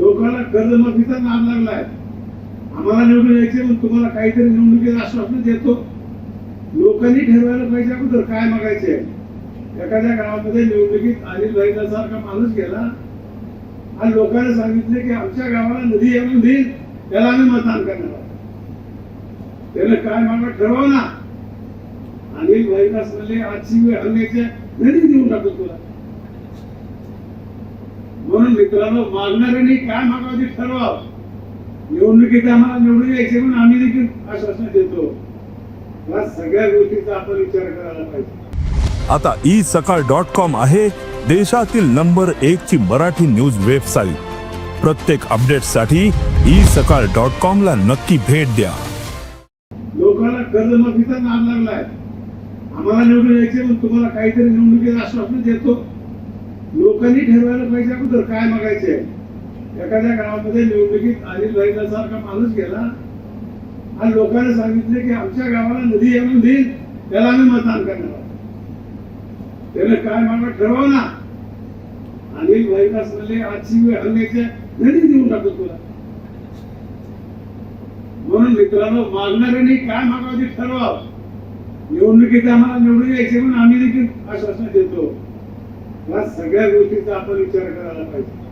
लोकांना कर्जमाफीचा नाद लागलाय. आम्हाला निवडून यायचे मग तुम्हाला काहीतरी निवडणुकीत आश्वासन देतो. लोकांनी ठरवायला पाहिजे अगोदर काय मागायचे एखाद्या गावामध्ये निवडणुकीत अनिल भाईचा सारखा माणूस गेला. आणि लोकांनी सांगितले की आमच्या गावाला नदी येऊन देईल त्याला आम्ही मतदान करणार आहोत. त्याने काय मागणं ठरवा ना? अनिल भाईला म्हणले आजची वेळ हल्ल्याच्या नदी देऊन टाकतो तुला. म्हणून मित्रांनो मागणाऱ्यांनी काय मागावं ते ठरवावं निवडणुकीत आम्हाला निवडून यायचे म्हणून आम्ही देखील आश्वासन देतो. या सगळ्या गोष्टीचा आपण विचार करायला पाहिजे. आता ई सकाळ डॉट कॉम आहे देशातील नंबर एक ची मराठी न्यूज वेबसाईट. प्रत्येक अपडेटसाठी ई सकाळ डॉट कॉम ला नक्की भेट द्या. लोकांना कर्जमाफीचा नाद लागलाय. आम्हाला निवडून यायचे तुम्हाला काहीतरी निवडणुकीत आश्वासन देतो. लोकांनी ठरवायला पाहिजे अगोदर काय मागायचे एखाद्या गावामध्ये निवडणुकीत अनिल भाईचा सारखा माणूस गेला. आणि लोकांना सांगितले की आमच्या गावाला नदी येऊन देईल त्याला आम्ही मतदान करणार आहोत. त्याने काय मागणं ठरवा ना अनिल भाईला म्हणले आजची वेळ हल्ल्याच्या नदी देऊन टाकतो तुला. म्हणून मित्रांनो मागणाऱ्यांनी काय मागावं ते ठरवावं. निवडणुकीत आम्हाला निवडून यायचे म्हणून आम्ही देखील आश्वासन देतो. या सगळ्या गोष्टीचा आपण विचार करायला पाहिजे.